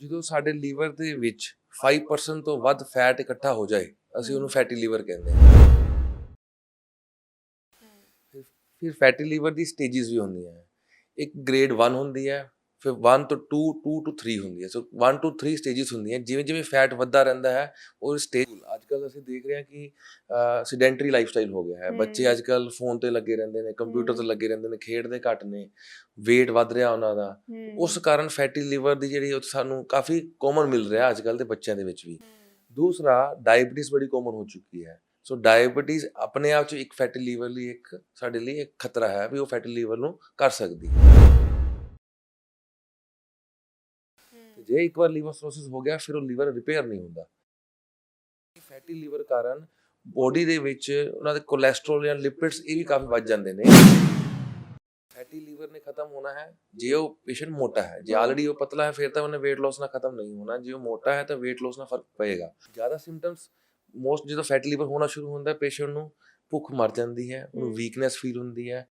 ਜਦੋਂ ਸਾਡੇ ਲੀਵਰ ਦੇ ਵਿੱਚ 5% ਤੋਂ ਵੱਧ ਫੈਟ ਇਕੱਠਾ ਹੋ ਜਾਏ ਅਸੀਂ ਉਹਨੂੰ ਫੈਟੀ ਲੀਵਰ ਕਹਿੰਦੇ ਹਾਂ। ਫਿਰ- ਫੈਟੀ ਲੀਵਰ ਦੀ ਸਟੇजेस ਵੀ ਹੁੰਦੀਆਂ ਇੱਕ ਗ੍ਰੇਡ 1 ਹੁੰਦੀ ਹੈ ਫਿਰ 1 ਤੋਂ 2 2 ਤੋਂ 3 ਹੁੰਦੀ ਹੈ ਸੋ 1 ਤੋਂ 3 ਸਟੇजेस ਹੁੰਦੀਆਂ। ਜਿਵੇਂ ਜਿਵੇਂ ਫੈਟ ਵੱਧਦਾ ਰਹਿੰਦਾ ਹੈ ਉਹ ਸਟੇਜ ਅੱਜਕੱਲ ਅਸੀਂ ਦੇਖ ਰਹੇ ਹਾਂ ਕਿ ਸਿਡੈਂਟਰੀ ਲਾਈਫਸਟਾਈਲ ਹੋ ਗਿਆ ਹੈ। ਬੱਚੇ ਹਮ। ਅੱਜਕੱਲ ਫੋਨ ਤੇ ਲੱਗੇ ਰਹਿੰਦੇ ਨੇ ਕੰਪਿਊਟਰ ਤੇ। ਲੱਗੇ ਰਹਿੰਦੇ ਨੇ ਖੇਡਦੇ ਘੱਟ ਨੇ weight ਵੱਧ ਰਿਹਾ ਉਹਨਾਂ ਦਾ। ਉਸ ਕਾਰਨ ਫੈਟੀ ਲੀਵਰ ਦੀ ਜਿਹੜੀ ਉਹ ਸਾਨੂੰ ਕਾਫੀ ਕਾਮਨ ਮਿਲ ਰਿਹਾ ਅੱਜ ਕੱਲ ਦੇ ਬੱਚਿਆਂ ਦੇ ਵਿੱਚ ਵੀ। ਦੂਸਰਾ ਡਾਇਬੀਟੀਜ਼ ਬੜੀ ਕਾਮਨ ਹੋ ਚੁੱਕੀ ਹੈ। ਸੋ ਡਾਇਬੀਟੀਜ਼ ਆਪਣੇ ਆਪ ਚ ਇੱਕ ਫੈਟੀ ਲੀਵਰ ਲਈ ਇੱਕ ਸਾਡੇ ਲਈ ਇੱਕ ਖਤਰਾ ਹੈ ਵੀ ਉਹ ਫੈਟੀ ਲੀਵਰ ਨੂੰ ਕਰ ਸਕਦੀ ਹੈ। ਜੇ ਇੱਕ ਵਾਰ ਲੀਵਰ ਸਰੋਸਿਸ ਹੋ ਗਿਆ ਫਿਰ ਉਹ ਲੀਵਰ ਰਿਪੇਅਰ ਨਹੀਂ ਹੁੰਦਾ। ਫੈਟੀ ਲੀਵਰ ਕਾਰਨ ਬੋਡੀ ਦੇ ਵਿੱਚ ਉਹਨਾਂ ਦੇ ਕੋਲੇਸਟ੍ਰੋਲ ਜਾਂ ਲਿਪਿਡਸ ਇਹ ਵੀ ਕਾਫੀ ਵੱਧ ਜਾਂਦੇ ਨੇ। ਫੈਟੀ ਲੀਵਰ ਨੇ ਖਤਮ ਹੋਣਾ ਹੈ ਜੇ ਉਹ ਪੇਸ਼ੈਂਟ ਮੋਟਾ ਹੈ। ਜੇ ਆਲਰੇਡੀ ਉਹ ਪਤਲਾ ਹੈ ਫਿਰ ਤਾਂ ਉਹਨੇ weight loss ਨਾਲ ਖਤਮ ਨਹੀਂ ਹੋਣਾ। ਜੇ ਉਹ ਮੋਟਾ ਹੈ ਤਾਂ weight loss ਨਾਲ ਫ਼ਰਕ ਪਏਗਾ। ਜ਼ਿਆਦਾ ਸਿੰਪਟਮਸ ਮੋਸਟ ਜਦੋਂ ਫੈਟੀ ਲੀਵਰ ਹੋਣਾ ਸ਼ੁਰੂ ਹੁੰਦਾ ਪੇਸ਼ੈਂਟ ਨੂੰ ਭੁੱਖ ਮਰ ਜਾਂਦੀ ਹੈ ਉਹਨੂੰ। ਵੀਕਨੈਸ ਫੀਲ ਹੁੰਦੀ ਹੈ।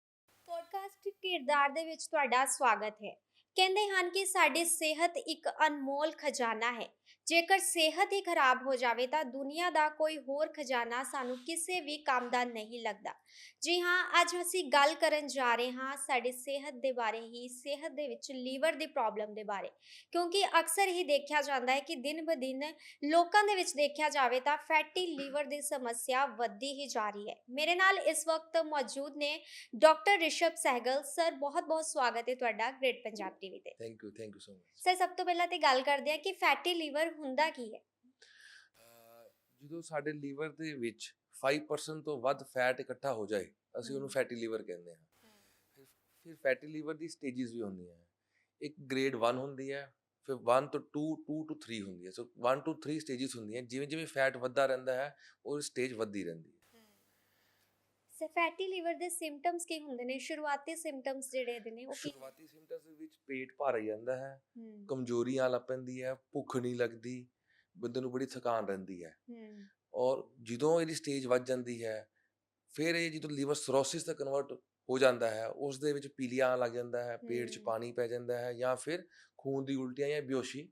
ਪੋਡਕਾਸਟ ਕਿਰਦਾਰ ਦੇ ਵਿੱਚ ਤੁਹਾਡਾ ਸਵਾਗਤ ਹੈ। ਕਹਿੰਦੇ ਹਨ ਕਿ ਸਾਡੀ ਸਿਹਤ ਇੱਕ ਅਨਮੋਲ ਖਜ਼ਾਨਾ ਹੈ। ਜੇਕਰ ਸਿਹਤ ਹੀ ਖਰਾਬ ਹੋ ਜਾਵੇ ਤਾਂ ਦੁਨੀਆ ਦਾ ਕੋਈ ਹੋਰ ਖਜ਼ਾਨਾ ਸਾਨੂੰ ਕਿਸੇ ਵੀ ਕੰਮ ਦਾ ਨਹੀਂ ਲੱਗਦਾ। ਜੀ ਹਾਂ ਅੱਜ ਅਸੀਂ ਗੱਲ ਕਰਨ ਜਾ ਰਹੇ ਹਾਂ ਸਾਡੀ ਸਿਹਤ ਦੇ ਬਾਰੇ ਹੀ ਸਿਹਤ ਦੇ ਵਿੱਚ ਲੀਵਰ ਦੀ ਪ੍ਰੋਬਲਮ ਦੇ ਬਾਰੇ। ਕਿਉਂਕਿ ਅਕਸਰ ਹੀ ਦੇਖਿਆ ਜਾਂਦਾ ਹੈ ਕਿ ਦਿਨ ਬ ਦਿਨ ਲੋਕਾਂ ਦੇ ਵਿੱਚ ਦੇਖਿਆ ਜਾਵੇ ਤਾਂ ਫੈਟੀ ਲੀਵਰ ਦੀ ਸਮੱਸਿਆ ਵੱਧਦੀ ਹੀ ਜਾ ਰਹੀ ਹੈ। ਮੇਰੇ ਨਾਲ ਇਸ ਵਕਤ ਮੌਜੂਦ ਨੇ ਡਾਕਟਰ ਰਿਸ਼ਭ ਸਹਿਗਲ। ਸਰ ਬਹੁਤ ਬਹੁਤ ਸਵਾਗਤ ਹੈ ਤੁਹਾਡਾ ਗ੍ਰੇਟ ਪੰਜਾਬ ਟੀਵੀ ਤੇ। Thank you thank you so much sir ਸਭ ਤੋਂ ਪਹਿਲਾਂ ਤੇ ਗੱਲ ਕਰਦੇ ਹਾਂ ਕਿ ਫੈਟੀ ਲੀਵਰ ਹੁੰਦਾ ਕੀ ਹੈ? ਜਦੋਂ ਸਾਡੇ ਲੀਵਰ ਦੇ ਵਿੱਚ 5% ਤੋਂ ਵੱਧ ਫੈਟ ਇਕੱਠਾ ਹੋ ਜਾਏ ਅਸੀਂ ਉਹਨੂੰ ਫੈਟੀ ਲੀਵਰ ਕਹਿੰਦੇ ਹਾਂ। ਫਿਰ ਫੈਟੀ ਲੀਵਰ ਦੀ ਸਟੇजेस ਵੀ ਹੁੰਦੀਆਂ ਇੱਕ ਗ੍ਰੇਡ 1 ਹੁੰਦੀ ਹੈ ਫਿਰ 1 ਤੋਂ 2 2 ਤੋਂ 3 ਹੁੰਦੀ ਹੈ। ਸੋ 1 ਤੋਂ 3 ਸਟੇजेस ਹੁੰਦੀਆਂ ਜਿਵੇਂ ਜਿਵੇਂ ਫੈਟ ਵੱਧਦਾ ਰਹਿੰਦਾ ਹੈ ਉਹ ਸਟੇਜ ਵੱਧਦੀ ਰਹਿੰਦੀ ਹੈ। ਸਰ ਫੈਟੀ ਲੀਵਰ ਦੇ ਸਿੰਪਟਮਸ ਕੀ ਹੁੰਦੇ ਨੇ? ਸ਼ੁਰੂਆਤੀ ਸਿੰਪਟਮਸ ਜਿਹੜੇ ਦੇ ਨੇ ਉਹ ਸ਼ੁਰੂਆਤੀ ਸਿੰਪਟਮਸ ਦੇ ਵਿੱਚ ਪੇਟ ਭਰ ਜਾਂਦਾ ਹੈ ਕਮਜ਼ੋਰੀ ਆ ਲੱਪੈਂਦੀ ਹੈ ਭੁੱਖ ਨਹੀਂ ਲੱਗਦੀ ਬੰਦੇ ਨੂੰ ਬੜੀ ਥਕਾਨ ਰਹਿੰਦੀ ਹੈ। ਔਰ ਜਦੋਂ ਇਹਦੀ ਸਟੇਜ ਵੱਧ ਜਾਂਦੀ ਹੈ ਫਿਰ ਇਹ ਜਦੋਂ ਲੀਵਰ ਸਰੋਸਿਸ ਤੱਕ ਕਨਵਰਟ ਹੋ ਜਾਂਦਾ ਹੈ ਉਸ ਦੇ ਵਿੱਚ ਪੀਲੀਆ ਆਉਣ ਲੱਗ ਜਾਂਦਾ ਹੈ ਪੇਟ 'ਚ। ਪਾਣੀ ਪੈ ਜਾਂਦਾ ਹੈ ਜਾਂ ਫਿਰ ਖੂਨ ਦੀ ਉਲਟੀਆਂ ਜਾਂ ਬੇਹੋਸ਼ੀ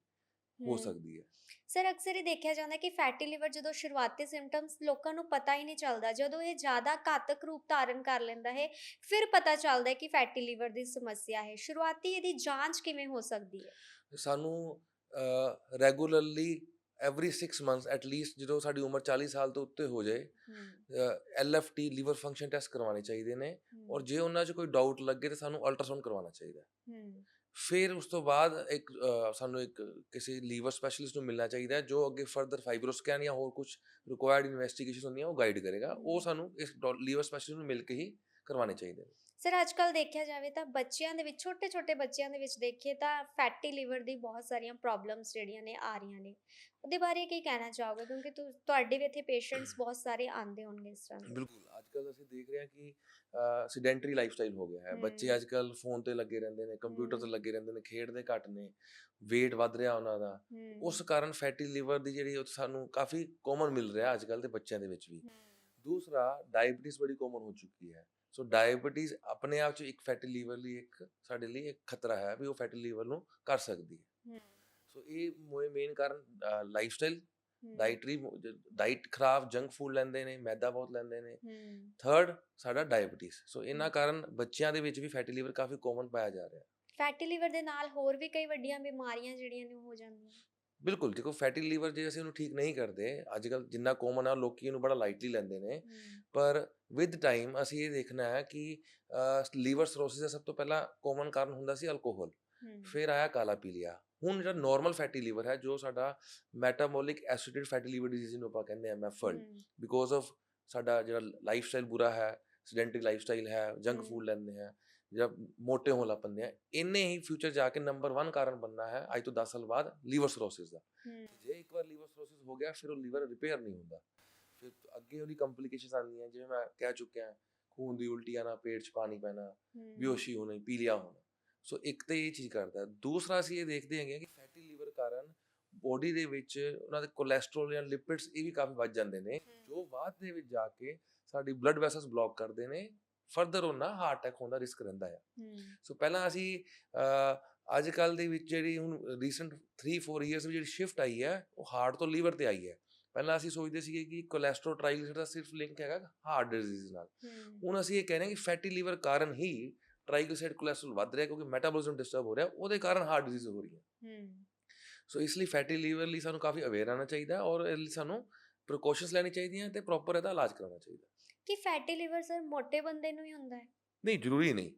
ਹੋ। ਸਕਦੀ ਹੈ ਸਰ ਅਕਸਰ ਹੀ ਦੇਖਿਆ ਜਾਂਦਾ ਕਿ ਫੈਟੀ ਲੀਵਰ ਜਦੋਂ ਸ਼ੁਰੂਆਤੀ ਸਿੰਪਟਮਸ ਲੋਕਾਂ ਨੂੰ ਪਤਾ ਹੀ ਨਹੀਂ ਚੱਲਦਾ ਜਦੋਂ ਇਹ ਜ਼ਿਆਦਾ ਘਾਤਕ ਰੂਪ ਧਾਰਨ ਕਰ ਲੈਂਦਾ ਹੈ ਫਿਰ ਪਤਾ ਚੱਲਦਾ ਹੈ ਕਿ ਫੈਟੀ ਲੀਵਰ ਦੀ ਸਮੱਸਿਆ ਹੈ ਸ਼ੁਰੂਆਤੀ ਇਹਦੀ ਜਾਂਚ ਕਿਵੇਂ ਹੋ ਸਕਦੀ ਹੈ ਸਾਨੂੰ regularly every 6 months at least ਜਦੋਂ ਸਾਡੀ ਉਮਰ 40 ਸਾਲ ਤੋਂ ਉੱਤੇ ਹੋ ਜਾਏ ਐਲਐਫਟੀ ਲੀਵਰ ਫੰਕਸ਼ਨ ਟੈਸਟ ਕਰਵਾਉਣੇ ਚਾਹੀਦੇ ਨੇ ਔਰ ਜੇ ਉਹਨਾਂ 'ਚ ਕੋਈ ਡਾਊਟ ਲੱਗੇ ਤਾਂ ਸਾਨੂੰ ਅਲਟਰਾਸਾਊਂਡ ਕਰਵਾਉਣਾ ਚਾਹੀਦਾ ਫਿਰ ਉਸ ਤੋਂ ਬਾਅਦ ਇੱਕ ਸਾਨੂੰ ਇੱਕ ਕਿਸੇ ਲੀਵਰ ਸਪੈਸ਼ਲਿਸਟ ਨੂੰ ਮਿਲਣਾ ਚਾਹੀਦਾ ਜੋ ਅੱਗੇ ਫਰਦਰ ਫਾਈਬਰੋਸਕੈਨ ਜਾਂ ਹੋਰ ਕੁਝ ਰਿਕੁਆਇਰਡ ਇਨਵੈਸਟੀਗੇਸ਼ਨ ਹੁੰਦੀਆਂ ਉਹ ਗਾਈਡ ਕਰੇਗਾ। ਉਹ ਸਾਨੂੰ ਇਸ ਲੀਵਰ ਸਪੈਸ਼ਲਿਸਟ ਨੂੰ ਮਿਲ ਕੇ ਹੀ ਕਰਵਾਉਣੇ ਚਾਹੀਦੇ ਨੇ। ਸਰ ਅੱਜ ਕੱਲ ਦੇਖਿਆ ਜਾਵੇ ਤਾਂ ਬੱਚਿਆਂ ਦੇ ਵਿੱਚ ਛੋਟੇ ਛੋਟੇ ਬੱਚਿਆਂ ਦੇ ਵਿੱਚ ਦੇਖੀਏ ਤਾਂ ਫੈਟੀ ਲੀਵਰ ਦੀ ਬਹੁਤ ਸਾਰੀਆਂ ਪ੍ਰੋਬਲਮਸ ਜਿਹੜੀਆਂ ਨੇ ਆ ਰਹੀਆਂ ਨੇ। ਉਹਦੇ ਬਾਰੇ ਕੀ ਕਹਿਣਾ ਚਾਹੋਗੇ? ਕਿਉਂਕਿ ਤੁ- ਤੁਹਾਡੇ ਵੀ ਇੱਥੇ ਪੇਸ਼ੈਂਟਸ ਬਹੁਤ ਸਾਰੇ ਆਉਂਦੇ ਹੋਣਗੇ ਇਸ ਤਰ੍ਹਾਂ ਦੇ। ਬਿਲਕੁਲ ਅੱਜ ਕੱਲ ਅਸੀਂ ਦੇਖ ਰਹੇ ਹਾਂ ਕਿ ਸਿਡੈਂਟਰੀ ਲਾਈਫਸਟਾਈਲ ਹੋ ਗਿਆ ਹੈ। ਬੱਚੇ ਹਮ। ਅੱਜ ਕੱਲ ਫੋਨ ਤੇ ਲੱਗੇ ਰਹਿੰਦੇ ਨੇ ਕੰਪਿਊਟਰ ਤੇ ਹਮ। ਲੱਗੇ ਰਹਿੰਦੇ ਨੇ ਖੇਡਦੇ ਘੱਟ ਨੇ weight ਵੱਧ ਰਿਹਾ ਉਹਨਾਂ ਦਾ। ਹਮ, ਉਸ ਕਾਰਨ ਫੈਟੀ ਲੀਵਰ ਦੀ ਜਿਹੜੀ ਉਹ ਸਾਨੂੰ ਕਾਫੀ ਕਾਮਨ ਮਿਲ ਰਿਹਾ ਅੱਜ ਕੱਲ ਦੇ ਬੱਚਿਆਂ ਦੇ ਵਿੱਚ ਵੀ। ਹਮ, ਦੂਸਰਾ ਡਾਇਬੀਟੀਜ਼ ਬੜੀ ਕਾਮਨ ਹੋ ਚੁੱਕੀ ਹੈ। ਸੋ ਡਾਇਬੀਟੀਜ਼ ਆਪਣੇ ਆਪ ਚ ਇੱਕ ਫੈਟੀ ਲੀਵਰ ਲਈ ਇੱਕ ਸਾਡੇ ਲਈ ਇੱਕ ਖਤਰਾ ਹੈ ਵੀ ਉਹ ਫੈਟੀ ਲੀਵਰ ਨੂੰ ਕਰ ਸਕਦੀ ਹੈ। ਸੋ ਇਹ ਮੋਏ ਮੇਨ ਕਾਰਨ ਲਾਈਫਸਟਾਈਲ ਹਮ, ਡਾਈਟਰੀ ਡਾਈਟ ਖਰਾਬ ਜੰਕ ਫੂਡ ਲੈਂਦੇ ਨੇ ਮੈਦਾ ਬਹੁਤ ਲੈਂਦੇ ਨੇ। ਥਰਡ ਸਾਡਾ ਡਾਇਬੀਟੀਜ਼ ਸੋ ਇਹਨਾਂ। ਕਾਰਨ ਬੱਚਿਆਂ ਦੇ ਵਿੱਚ ਵੀ ਫੈਟੀ ਲੀਵਰ ਕਾਫੀ ਕਾਮਨ ਪਾਇਆ ਜਾ ਰਿਹਾ। ਹੈ ਫੈਟੀ ਲੀਵਰ ਦੇ ਨਾਲ ਹੋਰ ਵੀ ਕਈ ਵੱਡੀਆਂ ਬਿਮਾਰੀਆਂ ਜਿਹੜੀਆਂ ਨੇ ਹੋ ਜਾਂਦੀਆਂ। ਬਿਲਕੁਲ ਦੇਖੋ ਫੈਟੀ ਲੀਵਰ ਜੇ ਅਸੀਂ ਉਹਨੂੰ ਠੀਕ ਨਹੀਂ ਕਰਦੇ ਅੱਜ ਕੱਲ ਜਿੰਨਾ ਕਾਮਨ ਆ ਲੋਕੀ ਇਹਨੂੰ ਬੜਾ ਲਾਈਟਲੀ ਲੈਂਦੇ ਨੇ ਪਰ ਵਿਦ ਟਾਈਮ ਅਸੀਂ ਇਹ ਦੇਖਣਾ ਹੈ ਕਿ ਲੀਵਰ ਸਰੋਸਿਸ ਦਾ ਸਭ ਤੋਂ ਪਹਿਲਾਂ ਕਾਮਨ ਕਾਰਨ ਹੁੰਦਾ ਸੀ ਅਲਕੋਹਲ ਫਿਰ ਆਇਆ ਕਾਲਾ ਪੀਲੀਆ। ਹੁਣ ਜਿਹੜਾ ਨਾਰਮਲ ਫੈਟੀ ਲੀਵਰ ਹੈ ਜੋ ਸਾਡਾ metabolic associated fatty liver disease ਨੂੰ ਆਪਾਂ ਕਹਿੰਦੇ ਆ ਹਮ, ਬਿਕੋਜ਼ ਆਫ ਸਾਡਾ ਜਿਹੜਾ ਲਾਈਫ ਸਟਾਈਲ ਬੁਰਾ ਹੈ ਸਿਡੈਂਟਰੀ ਲਾਈਫ ਸਟਾਈਲ ਹੈ। ਜੰਕ। ਫੂਡ ਲੈਂਦੇ ਆ ਜਿਹੜਾ ਮੋਟੇ ਹੋਣ ਲੱਗ ਪੈਂਦੇ ਆ ਇੰਨੇ ਹੀ ਫਿਊਚਰ ਜਾ ਕੇ ਨੰਬਰ 1 ਕਾਰਨ ਬਣਨਾ ਹੈ ਅੱਜ ਤੋਂ 10 ਸਾਲ ਬਾਅਦ ਲੀਵਰ ਸਰੋਸਿਸ ਦਾ। ਜੇ ਇੱਕ ਵਾਰ ਲੀਵਰ ਸਰੋਸਿਸ ਹੋ ਗਿਆ ਫਿਰ ਉਹ ਲੀਵਰ ਰਿਪੇਅਰ ਨਹੀਂ ਹੁੰਦਾ। ਫਿਰ ਅੱਗੇ ਉਹਦੀ ਕੰਪਲਿਕੇਸ਼ਨਸ ਆਉਂਦੀਆਂ ਜਿਵੇਂ ਮੈਂ ਕਹਿ ਚੁੱਕਿਆ ਖੂਨ ਦੀ ਉਲਟੀ ਆਣਾ ਪੇਟ 'ਚ ਪਾਣੀ ਪੈਣਾ ਬੇਹੋਸ਼ੀ ਹੋਣੀ ਪੀਲੀਆ ਹੋਣਾ। ਸੋ ਇੱਕ ਤੇ ਇਹ ਚੀਜ਼ ਕਰਦਾ। ਦੂਸਰਾ ਅਸੀਂ ਇਹ ਦੇਖਦੇ ਹੈਗੇ ਕਿ ਫੈਟੀ ਲੀਵਰ ਕਾਰਨ ਬੋਡੀ ਦੇ ਵਿੱਚ ਉਹਨਾਂ ਦੇ ਕੋਲੇਸਟ੍ਰੋਲ ਜਾਂ ਲਿਪਿਡਸ ਇਹ ਵੀ ਕਾਫੀ ਵੱਧ ਜਾਂਦੇ ਨੇ ਜੋ ਬਾਅਦ ਦੇ ਵਿੱਚ ਜਾ ਕੇ ਸਾਡੀ ਬਲੱਡ ਵੈਸਲਸ ਬਲੌਕ ਕਰਦੇ ਨੇ ਫਰਦਰ ਉਹਨਾਂ ਹਾਰਟ ਅਟੈਕ ਹੋਣ ਦਾ ਰਿਸਕ ਰਹਿੰਦਾ ਹੈ। ਸੋ ਪਹਿਲਾਂ ਅਸੀਂ ਅੱਜ ਕੱਲ ਦੇ ਵਿੱਚ ਜਿਹੜੀ ਹੁਣ ਰੀਸੈਂਟ 3-4 ਇਅਰਸ ਵਿੱਚ ਜਿਹੜੀ ਸ਼ਿਫਟ ਆਈ ਹੈ ਉਹ ਹਾਰਟ ਤੋਂ ਲੀਵਰ ਤੇ ਆਈ ਹੈ। ਪਹਿਲਾਂ ਅਸੀਂ ਸੋਚਦੇ ਸੀਗੇ ਕਿ ਕੋਲੇਸਟ੍ਰੋਲ ਟ੍ਰਾਈਗਲਿਸਰਾਈਡ ਦਾ ਸਿਰਫ ਲਿੰਕ ਹੈਗਾ ਹਾਰਟ ਡਿਜ਼ੀਜ਼ ਨਾਲ। ਹੁਣ ਅਸੀਂ ਇਹ ਕਹਿੰਦੇ ਹਾਂ ਕਿ ਫੈਟੀ ਲੀਵਰ ਕਾਰਨ ਹੀ ਟ੍ਰਾਈਗਲਿਸਰਾਈਡ ਕੋਲੇਸਟ੍ਰੋਲ ਵੱਧ ਰਿਹਾ ਕਿਉਂਕਿ ਮੈਟਾਬੋਲਿਜ਼ਮ ਡਿਸਟਰਬ ਹੋ ਰਿਹਾ ਉਹਦੇ ਕਾਰਨ ਹਾਰਟ ਡਿਜ਼ੀਜ਼ ਹੋ ਰਹੀ ਹੈ। ਸੋ ਇਸ ਲਈ ਫੈਟੀ ਲੀਵਰ ਲਈ ਸਾਨੂੰ ਕਾਫੀ ਅਵੇਅਰ ਰਹਿਣਾ ਚਾਹੀਦਾ ਔਰ ਇਸ ਲਈ ਸਾਨੂੰ ਪ੍ਰੀਕਾਸ਼ਨਸ ਲੈਣੀ ਚਾਹੀਦੀਆਂ ਤੇ ਪ੍ਰੋਪਰ ਇਹਦਾ ਇਲਾਜ ਕਰਾਉਣਾ ਚਾਹੀਦਾ ਕਿ ਫੈਟੀ ਲਿਵਰ ਸਰ ਮੋਟੇ ਬੰਦੇ ਨੂੰ ਹੀ ਹੁੰਦਾ ਹੈ। ਨਹੀਂ ਜ਼ਰੂਰੀ ਨਹੀਂ।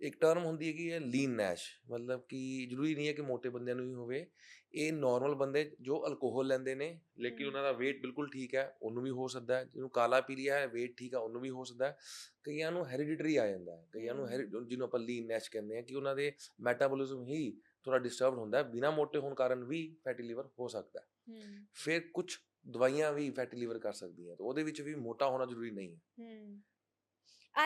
ਇੱਕ ਟਰਮ ਹੁੰਦੀ ਹੈ ਕਿ ਇਹ ਲੀਨ ਨੈਸ਼ ਮਤਲਬ ਕਿ ਜ਼ਰੂਰੀ ਨਹੀਂ ਹੈ ਕਿ ਮੋਟੇ ਬੰਦਿਆਂ ਨੂੰ ਹੀ ਹੋਵੇ। ਇਹ ਨਾਰਮਲ ਬੰਦੇ ਜੋ ਅਲਕੋਹਲ ਲੈਂਦੇ ਨੇ ਲੇਕਿਨ। ਉਹਨਾਂ ਦਾ weight ਬਿਲਕੁਲ ਠੀਕ ਹੈ ਉਹਨੂੰ ਵੀ ਹੋ ਸਕਦਾ ਹੈ। ਜਿਹਨੂੰ ਕਾਲਾ ਪੀਲੀਆ ਹੈ weight ਠੀਕ ਹੈ ਉਹਨੂੰ ਵੀ ਹੋ ਸਕਦਾ ਹੈ। ਕਈਆਂ ਨੂੰ ਹੈਰੀਡਿਟਰੀ ਆ ਜਾਂਦਾ ਹੈ। ਕਈਆਂ ਨੂੰ ਜਿਹਨੂੰ ਆਪਾਂ ਲੀਨ ਨੈਸ਼ ਕਹਿੰਦੇ ਆ ਕਿ ਉਹਨਾਂ ਦੇ ਮੈਟਾਬੋਲਿਜ਼ਮ ਹੀ ਥੋੜਾ ਡਿਸਟਰਬਡ ਹੁੰਦਾ ਹੈ। ਬਿਨਾ ਮੋਟੇ ਹੋਣ ਕਾਰਨ ਵੀ ਫੈਟੀ ਲੀਵਰ ਹੋ ਸਕਦਾ ਹੂੰ। ਫਿਰ ਕੁਝ ਦਵਾਈਆਂ ਵੀ ਫੈਟੀ ਲੀਵਰ ਕਰ ਸਕਦੀਆਂ ਤਾਂ ਉਹਦੇ ਵਿੱਚ ਵੀ ਮੋਟਾ ਹੋਣਾ ਜ਼ਰੂਰੀ ਨਹੀਂ ਹੈ। ਹੂੰ।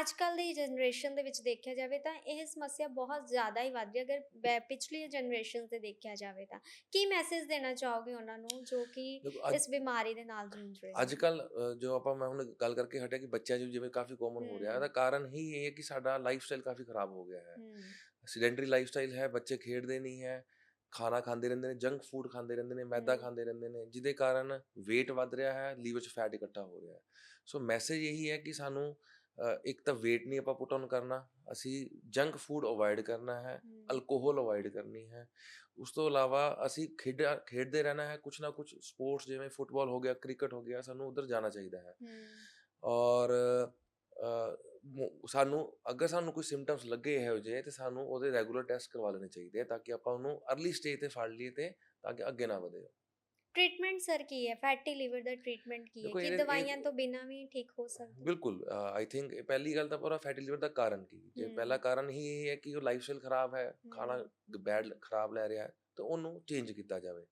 ਅੱਜ ਕੱਲ ਦੀ ਜਨਰੇਸ਼ਨ ਦੇ ਵਿੱਚ ਦੇਖਿਆ ਜਾਵੇ ਤਾਂ ਇਹ ਸਮੱਸਿਆ ਬਹੁਤ ਜ਼ਿਆਦਾ ਹੀ ਵੱਧ ਰਹੀ ਹੈ। ਅਗਰ ਪਿਛਲੀ ਜਨਰੇਸ਼ਨ ਤੇ ਦੇਖਿਆ ਜਾਵੇ ਤਾਂ ਕੀ ਮੈਸੇਜ ਦੇਣਾ ਚਾਹੋਗੇ ਉਹਨਾਂ ਨੂੰ ਜੋ ਕਿ ਇਸ ਬਿਮਾਰੀ ਦੇ ਨਾਲ ਜੂਝ ਰਹੇ ਅੱਜ ਕੱਲ ਜੋ ਆਪਾਂ ਮੈਂ ਹੁਣ ਗੱਲ ਕਰਕੇ ਹਟਿਆ ਕਿ ਬੱਚਿਆਂ 'ਚ ਜਿਵੇਂ ਕਾਫੀ ਕਾਮਨ ਹੋ ਰਿਹਾ ਹਮ। ਇਹਦਾ ਕਾਰਨ ਹੀ ਇਹ ਹੈ ਕਿ ਸਾਡਾ ਲਾਈਫ ਸਟਾਈਲ ਕਾਫੀ ਖਰਾਬ ਹੋ ਗਿਆ ਹੈ। ਹੂੰ। ਸਿਡੈਂਟਰੀ ਲਾਈਫ ਸਟਾਈਲ ਹੈ ਬੱਚੇ ਖੇਡਦੇ ਨਹੀਂ ਹੈ ਖਾਣਾ ਖਾਂਦੇ ਰਹਿੰਦੇ ਨੇ ਜੰਕ ਫੂਡ ਖਾਂਦੇ ਰਹਿੰਦੇ ਨੇ ਮੈਦਾ। ਖਾਂਦੇ ਰਹਿੰਦੇ ਨੇ ਜਿਹਦੇ ਕਾਰਨ weight ਵੱਧ ਰਿਹਾ ਹੈ ਲੀਵਰ 'ਚ ਫੈਟ ਇਕੱਠਾ ਹੋ ਰਿਹਾ ਹੈ। ਸੋ ਮੈਸੇਜ ਇਹੀ ਹੈ ਕਿ ਸਾਨੂੰ ਇੱਕ ਤਾਂ weight ਨਹੀਂ ਆਪਾਂ ਪੁੱਟ ਔਨ ਕਰਨਾ ਅਸੀਂ ਜੰਕ ਫੂਡ ਅਵੋਇਡ ਕਰਨਾ ਹੈ ਅਲਕੋਹਲ ਅਵੋਇਡ ਕਰਨੀ ਹੈ। ਉਸ ਤੋਂ ਇਲਾਵਾ ਅਸੀਂ ਖੇਡ ਖੇਡਦੇ ਰਹਿਣਾ ਹੈ ਕੁਛ ਨਾ ਕੁਛ ਸਪੋਰਟਸ ਜਿਵੇਂ ਫੁੱਟਬਾਲ ਹੋ ਗਿਆ ਕ੍ਰਿਕਟ ਹੋ ਗਿਆ ਸਾਨੂੰ ਉਧਰ ਜਾਣਾ ਚਾਹੀਦਾ ਹੈ। ਔਰ ਸਾਨੂੰ ਅਗਰ ਸਾਨੂੰ ਕੋਈ ਸਿੰਪਟਮਸ ਲੱਗੇ ਇਹੋ ਜਿਹੇ ਤੇ ਸਾਨੂੰ ਉਹਦੇ ਰੈਗੂਲਰ ਟੈਸਟ ਕਰਵਾ ਲੈਣੇ ਚਾਹੀਦੇ ਆ ਤਾਂ ਕਿ ਆਪਾਂ ਉਹਨੂੰ ਅਰਲੀ ਸਟੇਜ ਤੇ ਫੜ ਲਈਏ ਤੇ ਤਾਂ ਕਿ ਅੱਗੇ ਨਾ ਵਧੇ ਟ੍ਰੀਟਮੈਂਟ ਸਰ ਕੀ ਹੈ? ਫੈਟੀ ਲਿਵਰ ਦਾ ਟ੍ਰੀਟਮੈਂਟ ਕੀ ਹੈ? ਕਿ ਦਵਾਈਆਂ ਤੋਂ ਬਿਨਾਂ ਵੀ ਠੀਕ ਹੋ ਸਕਦਾ? ਬਿਲਕੁਲ ਆਈ ਥਿੰਕ ਪਹਿਲੀ ਗੱਲ ਤਾਂ ਪੂਰਾ ਫੈਟੀ ਲਿਵਰ ਦਾ ਕਾਰਨ ਕੀ ਜੇ। ਪਹਿਲਾ ਕਾਰਨ ਹੀ ਇਹ ਹੈ ਕਿ ਉਹ ਲਾਈਫ ਸਟਾਈਲ ਖਰਾਬ ਹੈ ਖਾਣਾ ਬੈਡ ਖਰਾਬ ਲੈ ਰਿਹਾ ਹੈ ਤਾਂ ਉਹਨੂੰ ਚੇਂਜ ਕੀਤਾ ਜਾਵੇ।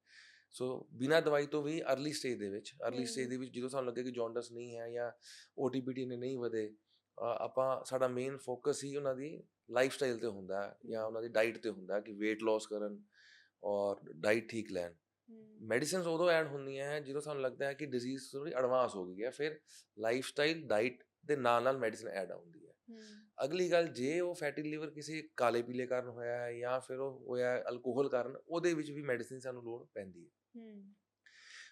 ਸੋ ਬਿਨਾਂ ਦਵਾਈ ਤੋਂ ਵੀ ਅਰਲੀ ਸਟੇਜ ਦੇ ਵਿੱਚ ਹਮ। ਸਟੇਜ ਦੇ ਵਿੱਚ ਜਦੋਂ ਸਾਨੂੰ ਲੱਗੇ ਕਿ ਜੌਂਡਸ ਨਹੀਂ ਹੈ ਜਾਂ ਓਟੀਪੀਟੀ ਨੇ ਨਹੀਂ ਵਧੇ ਆਪਾਂ ਸਾਡਾ ਮੇਨ ਫੋਕਸ ਹੀ ਉਹਨਾਂ ਦੀ ਲਾਈਫ ਸਟਾਈਲ ਤੇ ਹੁੰਦਾ ਹੈ ਜਾਂ ਉਹਨਾਂ ਦੀ ਡਾਈਟ ਤੇ ਹੁੰਦਾ ਕਿ weight loss ਕਰਨ ਔਰ ਡਾਈਟ ਠੀਕ ਲੈਣ। ਮੈਡੀਸਿਨਸ ਉਦੋਂ ਐਡ ਹੁੰਦੀਆਂ ਹੈ ਜਦੋਂ ਸਾਨੂੰ ਲੱਗਦਾ ਹੈ ਕਿ ਡਿਜ਼ੀਜ਼ ਥੋੜੀ ਐਡਵਾਂਸ ਹੋ ਗਈ ਹੈ ਫਿਰ ਲਾਈਫ ਸਟਾਈਲ ਡਾਈਟ ਦੇ ਨਾਲ ਨਾਲ ਮੈਡੀਸਿਨ ਐਡ ਆਉਂਦੀ ਹੈ। ਅਗਲੀ ਗੱਲ ਜੇ ਉਹ ਫੈਟੀ ਲੀਵਰ ਕਿਸੇ ਕਾਲੇ ਪੀਲੇ ਕਾਰਨ ਹੋਇਆ ਹੈ ਜਾਂ ਫਿਰ ਉਹ ਹੋਇਆ ਹੈ ਅਲਕੋਹਲ ਕਾਰਨ ਉਹਦੇ ਵਿੱਚ ਵੀ ਮੈਡੀਸਿਨ ਸਾਨੂੰ ਲੋੜ ਪੈਂਦੀ ਹੈ।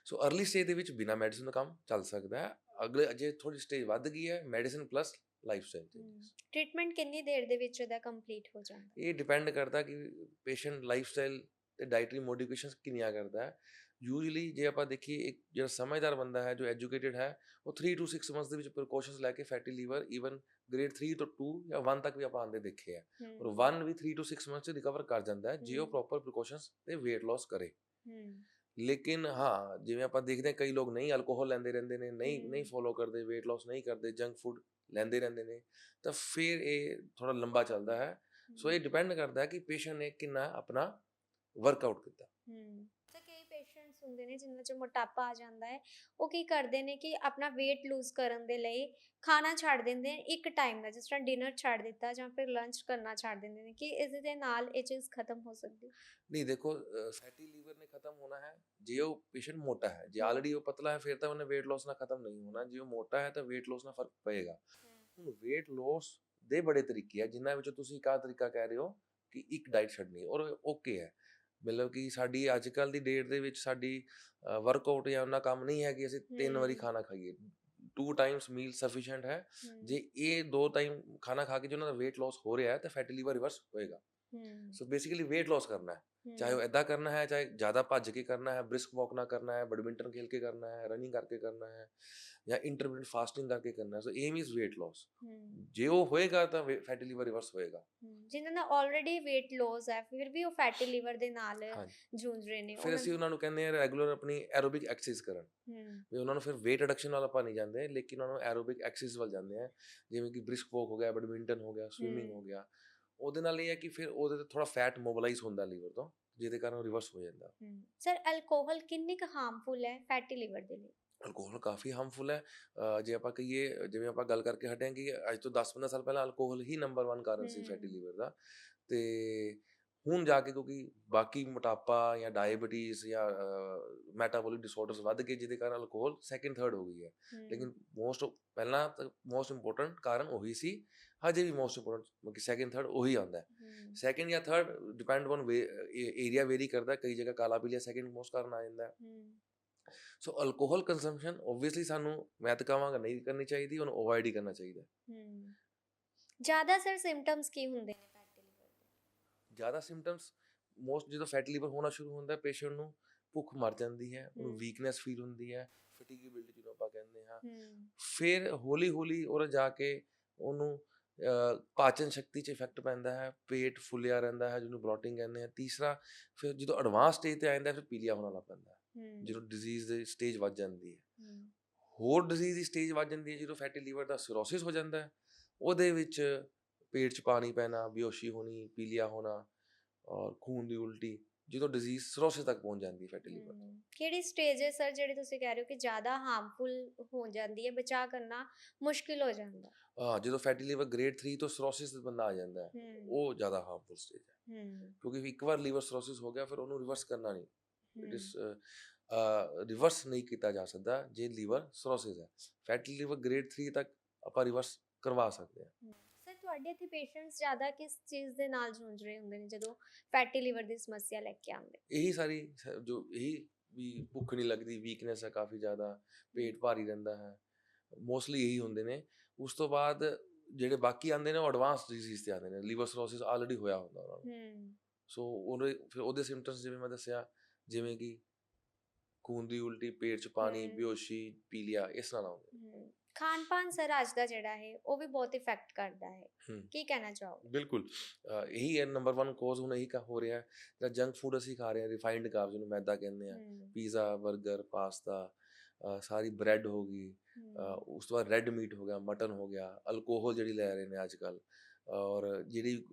ਸੋ ਅਰਲੀ ਸਟੇਜ ਦੇ ਵਿੱਚ ਬਿਨਾ ਮੈਡੀਸਿਨ ਦਾ ਕੰਮ ਚੱਲ ਸਕਦਾ ਹੈ। ਅਗਲੇ ਜੇ ਥੋੜੀ ਸਟੇਜ ਵੱਧ ਗਈ ਹੈ medicine plus lifestyle changes treatment ਕਿੰਨੀ ਦੇਰ ਦੇ ਵਿੱਚ ਇਹਦਾ ਕੰਪਲੀਟ ਹੋ ਜਾਂਦਾ? ਇਹ ਡਿਪੈਂਡ ਕਰਦਾ ਕਿ ਪੇਸ਼ੈਂਟ ਲਾਈਫ ਸਟਾਈਲ ਤੇ ਡਾਈਟਰੀ ਮੋਡੀਫਿਕੇਸ਼ਨਸ ਕਿੰਨੀਆਂ ਕਰਦਾ ਹੈ। ਯੂਜੂਲੀ ਜੇ ਆਪਾਂ ਦੇਖੀਏ ਇੱਕ ਜਿਹੜਾ ਸਮਝਦਾਰ ਬੰਦਾ ਹੈ ਜੋ ਐਜੂਕੇਟਿਡ ਹੈ ਉਹ 3 ਟੂ 6 ਮੰਥਸ ਦੇ ਵਿੱਚ ਪ੍ਰੀਕਾਸ਼ਨਸ ਲੈ ਕੇ ਫੈਟੀ ਲੀਵਰ ਇਵਨ ਗ੍ਰੇਡ 3 ਤੋਂ 2 ਜਾਂ 1 ਤੱਕ ਵੀ ਆਪਾਂ ਆਂਦੇ ਦੇਖੇ ਆ। ਔਰ ਹੂੰ। 1 ਵੀ 3 ਟੂ 6 ਮੰਥਸ ਚ ਰਿਕਵਰ ਕਰ ਜਾਂਦਾ ਹੈ ਜੇ ਉਹ। ਪ੍ਰੋਪਰ ਪ੍ਰੀਕਾਸ਼ਨਸ ਤੇ weight loss ਕਰੇ। ਲੇਕਿਨ ਹਾਂ ਜਿਵੇਂ ਆਪਾਂ ਦੇਖਦੇ ਹਾਂ ਕਈ ਲੋਕ ਨਹੀਂ ਅਲਕੋਹਲ ਲੈਂਦੇ ਰਹਿੰਦੇ ਨੇ ਨਹੀਂ। ਨਹੀਂ ਫੋਲੋ ਕਰਦੇ weight loss ਨਹੀਂ ਕਰਦੇ ਜੰਕ ਫੂਡ ਲੈਂਦੇ ਰਹਿੰਦੇ ਨੇ ਤਾਂ ਫਿਰ ਇਹ ਥੋੜਾ ਲੰਬਾ ਚੱਲਦਾ ਹੈ। ਸੋ ਇਹ ਡਿਪੈਂਡ ਕਰਦਾ ਹੈ ਕਿ ਪੇਸ਼ੈਂਟ ਨੇ ਕਿੰਨਾ ਆਪਣਾ ਵਰਕਆਊਟ ਕੀਤਾ। ਹੂੰ। ਹੁੰਦੇ ਨੇ ਜਿਨ੍ਹਾਂ 'ਚ ਮੋਟਾਪਾ ਆ ਜਾਂਦਾ ਹੈ ਉਹ ਕੀ ਕਰਦੇ ਨੇ ਕਿ ਆਪਣਾ weight lose ਕਰਨ ਦੇ ਲਈ ਖਾਣਾ ਛੱਡ ਦਿੰਦੇ ਨੇ ਇੱਕ ਟਾਈਮ ਦਾ ਜਿਸ ਤਰ੍ਹਾਂ ਡਿਨਰ ਛੱਡ ਦਿੱਤਾ ਜਾਂ ਫਿਰ ਲੰਚ ਕਰਨਾ ਛੱਡ ਦਿੰਦੇ ਨੇ ਕਿ ਇਸ ਦੇ ਨਾਲ ਇਹ ਚੀਜ਼ ਖਤਮ ਹੋ ਸਕਦੀ? ਨਹੀਂ ਦੇਖੋ ਫੈਟੀ ਲੀਵਰ ਨੇ ਖਤਮ ਹੋਣਾ ਹੈ ਜੇ ਉਹ ਪੇਸ਼ੈਂਟ ਮੋਟਾ ਹੈ ਜੇ ਆਲਰੇਡੀ ਉਹ ਪਤਲਾ ਹੈ ਫਿਰ ਤਾਂ ਉਹਨੇ weight loss ਨਾਲ ਖਤਮ ਨਹੀਂ ਹੋਣਾ ਜੇ ਉਹ ਮੋਟਾ ਹੈ ਤਾਂ weight loss ਨਾਲ ਫ਼ਰਕ ਪਏਗਾ। ਹੁਣ weight loss ਦੇ ਬੜੇ ਤਰੀਕੇ ਆ ਜਿਨ੍ਹਾਂ ਵਿੱਚੋਂ ਤੁਸੀਂ ਇੱਕ ਆਹ ਤਰੀਕਾ ਕਹਿ ਰਹੇ ਹੋ ਕਿ ਇੱਕ ਡਾਈਟ ਛੱਡਣੀ ਔਰ ਓਕੇ ਹੈ। ਮਤਲਬ ਕਿ ਸਾਡੀ ਅੱਜ ਕੱਲ ਦੀ ਡੇਟ ਦੇ ਵਿੱਚ ਸਾਡੀ ਵਰਕਆਊਟ ਜਾਂ ਉਹਨਾਂ ਕੰਮ ਨਹੀਂ ਹੈ ਕਿ ਅਸੀਂ ਤਿੰਨ ਵਾਰੀ। ਖਾਣਾ ਖਾਈਏ। ਟੂ ਟਾਈਮਸ ਮੀਲ ਸਫੀਸ਼ੀਐਂਟ ਹੈ। ਹੂੰ। ਜੇ ਇਹ ਦੋ ਟਾਈਮ ਖਾਣਾ ਖਾ ਕੇ ਜੇ ਉਹਨਾਂ ਦਾ weight loss ਹੋ ਰਿਹਾ ਹੈ ਤਾਂ ਫੈਟੀ ਲੀਵਰ ਰਿਵਰਸ ਹੋਏਗਾ। ਹੂੰ ਸੋ ਬੇਸਿਕਲੀ weight loss ਕਰਨਾ ਹੈ ਚਾਹੇ ਉਹ ਐਦਾਂ ਕਰਨਾ ਹੈ ਚਾਹੇ ਜ਼ਿਆਦਾ ਭੱਜ ਕੇ ਕਰਨਾ ਹੈ ਬ੍ਰਿਸਕ ਵਾਕ ਨਾ ਕਰਨਾ ਹੈ ਬੈਡਮਿੰਟਨ ਖੇਲ ਕੇ ਕਰਨਾ ਹੈ ਰਨਿੰਗ ਕਰਕੇ ਕਰਨਾ ਹੈ ਜਾਂ ਇੰਟਰਮਿਟੈਂਟ ਫਾਸਟਿੰਗ ਕਰਕੇ ਕਰਨਾ ਹੈ so aim is weight loss ਜੇ ਉਹ ਹੋਏਗਾ ਤਾਂ ਫੈਟੀ ਲੀਵਰ ਰਿਵਰਸ ਹੋਏਗਾ। ਜਿਨ੍ਹਾਂ ਦਾ ਆਲਰੇਡੀ weight loss ਹੈ ਫਿਰ ਵੀ ਉਹ ਫੈਟੀ ਲਿਵਰ ਦੇ ਨਾਲ। ਜੂਝ ਰਹੇ ਨੇ ਫਿਰ ਅਸੀਂ ਉਹਨਾਂ ਨੂੰ ਕਹਿੰਦੇ ਆ ਰੈਗੂਲਰ ਆਪਣੀ ਐਰੋਬਿਕ ਐਕਸਰਸਾਈਜ਼ ਕਰਨ ਵੀ ਉਹਨਾਂ ਨੂੰ ਫਿਰ weight ਰਿਡਕਸ਼ਨ ਵੱਲ ਆਪਾਂ ਨਹੀਂ ਜਾਂਦੇ ਲੇਕਿਨ ਉਹਨਾਂ ਨੂੰ ਐਰੋਬਿਕ ਐਕਸਰਸਾਈਜ਼ ਵੱਲ ਜਾਂਦੇ ਆ ਜਿਵੇਂ ਕਿ ਬ੍ਰਿਸਕ ਵਾਕ ਹੋ ਗਿਆ ਬੈਡਮਿੰਟਨ ਹੋ ਗਿਆ ਸਵਿਮਿੰਗ। ਹੋ ਗਿਆ ਉਹਦੇ ਨਾਲ ਇਹ ਹੈ ਕਿ ਫਿਰ ਉਹਦੇ ਤੇ ਥੋੜਾ ਫੈਟ ਮੋਬਿਲਾਈਜ਼ ਹੁੰਦਾ ਲੀਵਰ ਤੋਂ ਜਿਹਦੇ ਕਾਰਨ ਰਿਵਰਸ ਹੋ ਜਾਂਦਾ। ਸਰ ਅਲਕੋਹਲ ਕਿੰਨੀ ਕੁ ਹਾਰਮਫੁਲ ਹੈ ਫੈਟੀ ਲਿਵਰ ਦੇ ਲਈ? ਅਲਕੋਹਲ ਕਾਫੀ ਹਾਰਮਫੁਲ ਹੈ। ਜੇ ਆਪਾਂ ਕਹੀਏ ਜਿਵੇਂ ਆਪਾਂ ਗੱਲ ਕਰਕੇ ਹਟੇ ਹਾਂ ਕਿ ਅੱਜ ਤੋਂ 10-15 ਸਾਲ ਪਹਿਲਾਂ ਅਲਕੋਹਲ ਹੀ ਨੰਬਰ 1 ਕਾਰਨ ਸੀ। ਫੈਟੀ ਲੀਵਰ ਦਾ। ਤੇ ਹੁਣ ਜਾ ਕੇ ਕਿਉਂਕਿ ਬਾਕੀ ਮੋਟਾਪਾ ਜਾਂ ਡਾਇਬੀਟੀਜ਼ ਜਾਂ ਮੈਟਾਬੋਲਿਕ ਡਿਸਆਰਡਰਸ ਵੱਧ ਗਏ ਜਿਹਦੇ ਕਾਰਨ ਅਲਕੋਹਲ ਸੈਕਿੰਡ ਥਰਡ ਹੋ ਗਈ ਹੈ। ਲੇਕਿਨ ਮੋਸਟ ਪਹਿਲਾਂ ਮੋਸਟ ਇੰਪੋਰਟੈਂਟ ਕਾਰਨ ਉਹੀ ਸੀ ਹਜੇ ਵੀ ਮੋਸਟ ਇੰਪੋਰਟੈਂਟ ਮਤਲਬ ਸੈਕਿੰਡ ਥਰਡ ਉਹੀ ਆਉਂਦਾ ਹੈ। ਸੈਕਿੰਡ ਜਾਂ third depend on area vary ਕਰਦਾ। ਕਈ ਜਗ੍ਹਾ ਕਾਲਾ ਪੀਲੀਆ ਸੈਕਿੰਡ ਮੋਸਟ ਕਾਰਨ ਆ ਜਾਂਦਾ ਸੋ ਅਲਕੋਹਲ ਕੰਜ਼ੰਪਸ਼ਨ ਆਬਵੀਅਸਲੀ ਸਾਨੂੰ ਮੈਂ ਤਾਂ ਕਹਾਂਗਾ ਨਹੀਂ ਕਰਨੀ ਚਾਹੀਦੀ ਉਹਨੂੰ ਅਵੋਇਡ ਹੀ ਕਰਨਾ ਚਾਹੀਦਾ। ਜ਼ਿਆਦਾ ਸਰ ਸਿੰਪਟਮਸ ਕੀ ਹੁੰਦੇ? ਨੇ ਜ਼ਿਆਦਾ ਸਿੰਪਟਮਸ ਮੋਸਟ ਜਦੋਂ ਫੈਟੀ ਲਿਵਰ ਹੋਣਾ ਸ਼ੁਰੂ ਹੁੰਦਾ ਪੇਸ਼ੈਂਟ ਨੂੰ ਭੁੱਖ ਮਰ ਜਾਂਦੀ ਹੈ ਉਹਨੂੰ। ਵੀਕਨੈਸ ਫੀਲ ਹੁੰਦੀ ਹੈ ਫਟੀਗੇਬਿਲਟੀ ਜਿਹਨੂੰ ਆਪਾਂ ਕਹਿੰਦੇ ਹਾਂ। ਫਿਰ ਹੌਲੀ ਹੌਲੀ ਉਹ ਜਾ ਕੇ ਉਹਨੂੰ ਪਾਚਨ ਸ਼ਕਤੀ 'ਚ ਇਫੈਕਟ ਪੈਂਦਾ ਹੈ ਪੇਟ ਫੁੱਲਿਆ ਰਹਿੰਦਾ ਹੈ ਜਿਹਨੂੰ ਬਲੋਟਿੰਗ ਕਹਿੰਦੇ ਆ ਤੀਸਰਾ ਫਿਰ ਜਦੋਂ ਐਡਵਾਂਸ ਸਟੇਜ ਤੇ ਆ ਜਾਂਦਾ ਫਿਰ ਪੀਲੀਆ ਹੋਣਾ ਲੱਗ ਪੈਂਦਾ ਜਦੋਂ ਡਿਜ਼ੀਜ਼ ਦੀ ਸਟੇਜ ਵੱਧ ਜਾਂਦੀ ਹੈ। ਹੋਰ ਡਿਜ਼ੀਜ਼ ਦੀ ਸਟੇਜ ਵੱਧ ਜਾਂਦੀ ਹੈ ਜਦੋਂ ਫੈਟੀ ਲੀਵਰ ਦਾ ਸਿਰੋਸਿਸ ਹੋ ਜਾਂਦਾ ਹੈ ਉਹਦੇ ਵਿੱਚ ਪੇਟ 'ਚ ਪਾਣੀ ਪੈਣਾ ਬੇਹੋਸ਼ੀ ਹੋਣੀ ਪੀਲੀਆ ਹੋਣਾ ਔਰ ਖੂਨ ਦੀ ਉਲਟੀ ਜਦੋਂ ਡਿਜ਼ੀਜ਼ ਸਿਰੋਸਿਸ ਤੱਕ ਪਹੁੰਚ ਜਾਂਦੀ ਹੈ ਫੈਟੀ ਲੀਵਰ ਕਿਹੜੀ ਸਟੇਜ ਹੈ ਸਰ ਜਿਹੜੀ ਤੁਸੀਂ ਕਹਿ ਰਹੇ ਹੋ ਕਿ ਜ਼ਿਆਦਾ ਹਾਰਮਫੁਲ ਹੋ ਜਾਂਦੀ ਹੈ ਬਚਾ ਕਰਨਾ ਮੁਸ਼ਕਿਲ ਹੋ ਜਾਂਦਾ? ਹਾਂ ਜਦੋਂ ਫੈਟੀ ਲੀਵਰ ਗ੍ਰੇਡ 3 ਤੋਂ ਸਿਰੋਸਿਸ ਬੰਦਾ ਆ ਜਾਂਦਾ ਹੈ ਉਹ ਜ਼ਿਆਦਾ ਹਾਰਮਫੁਲ ਸਟੇਜ ਹੈ। ਕਿਉਂਕਿ ਇੱਕ ਵਾਰ ਲੀਵਰ ਸਿਰੋਸਿਸ ਹੋ ਗਿਆ ਫਿਰ ਉਹਨੂੰ ਰਿਵਰਸ ਕਰਨਾ ਨਹੀਂ। ਇਟ ਇਜ਼ ਰਿਵਰਸ ਨਹੀਂ ਕੀਤਾ ਜਾ ਸਕਦਾ ਜੇ ਲੀਵਰ ਸਿਰੋਸਿਸ ਹੈ। ਫੈਟੀ ਲੀਵਰ ਗ੍ਰੇਡ 3 ਤੱਕ ਆਪਾਂ ਰਿਵਰਸ ਕਰਵਾ ਸਕਦੇ ਹਾਂ। ਤੁਹਾਡੇ ਇੱਥੇ ਪੇਸ਼ੈਂਟਸ ਜ਼ਿਆਦਾ ਕਿਸ ਚੀਜ਼ ਦੇ ਨਾਲ ਜੂਝ ਰਹੇ ਹੁੰਦੇ ਨੇ ਜਦੋਂ ਫੈਟੀ ਲਿਵਰ ਦੀ ਸਮੱਸਿਆ ਲੈ ਕੇ ਆਉਂਦੇ? ਇਹੀ ਸਾਰੀ ਜੋ ਇਹੀ ਵੀ ਭੁੱਖ ਨਹੀਂ ਲੱਗਦੀ ਵੀਕਨੈਸ ਹੈ ਕਾਫੀ ਜ਼ਿਆਦਾ ਪੇਟ ਭਾਰੀ ਰਹਿੰਦਾ ਹੈ। ਮੋਸਟਲੀ ਇਹੀ ਹੁੰਦੇ ਨੇ। ਉਸ ਤੋਂ ਬਾਅਦ ਜਿਹੜੇ ਬਾਕੀ ਆਉਂਦੇ ਨੇ ਉਹ ਐਡਵਾਂਸ ਡਿਜ਼ੀਜ਼ ਤੇ ਆਉਂਦੇ ਨੇ। ਲੀਵਰ ਸਿਰੋਸਿਸ ਆਲਰੇਡੀ ਹੋਇਆ ਹੁੰਦਾ ਉਹਨਾਂ ਨੂੰ। ਸੋ ਉਹਦੇ ਫਿਰ ਉਹਦੇ ਸਿੰਪਟਮਸ ਜਿਵੇਂ ਮੈਂ ਦੱਸਿਆ ਜਿਵੇਂ ਕਿ ਖੂਨ ਦੀ ਉਲਟੀ ਪੇਟ 'ਚ ਪਾਣੀ। ਬੇਹੋਸ਼ੀ ਪੀਲੀਆ ਇਸ ਨਾਲ ਆਉਂਦੇ ਖਾਣ ਪਾਨ ਸਰ ਅੱਜ ਦਾ ਜਿਹੜਾ ਹੈ ਉਹ ਵੀ ਬਹੁਤ ਇਫੈਕਟ ਕਰਦਾ ਹੈ। ਕੀ ਕਹਿਣਾ ਚਾਹੋਗੇ? ਬਿਲਕੁਲ। ਇਹੀ ਹੈ ਨੰਬਰ 1 ਕੋਜ਼ ਹੁਣ ਇਹੀ ਕਾ ਹੋ ਰਿਹਾ ਹੈ। ਜਿਹੜਾ ਜੰਕ ਫੂਡ ਅਸੀਂ ਖਾ ਰਹੇ ਹਾਂ ਰਿਫਾਈਨਡ ਕਾਰਬ ਜਿਹਨੂੰ ਮੈਦਾ ਕਹਿੰਦੇ ਆ ਪੀਜ਼ਾ 버ਗਰ ਪਾਸਤਾ ਸਾਰੀ ਬ੍ਰੈਡ ਹੋ ਗਈ। ਉਸ ਤੋਂ ਬਾਅਦ ਰੈੱਡ ਮੀਟ ਹੋ ਗਿਆ ਮਟਨ ਹੋ ਗਿਆ ਅਲਕੋਹਲ ਜਿਹੜੀ ਲੈ ਰਹੇ ਨੇ ਅੱਜ ਕੱਲ ਔਰ ਜਿਹੜੀ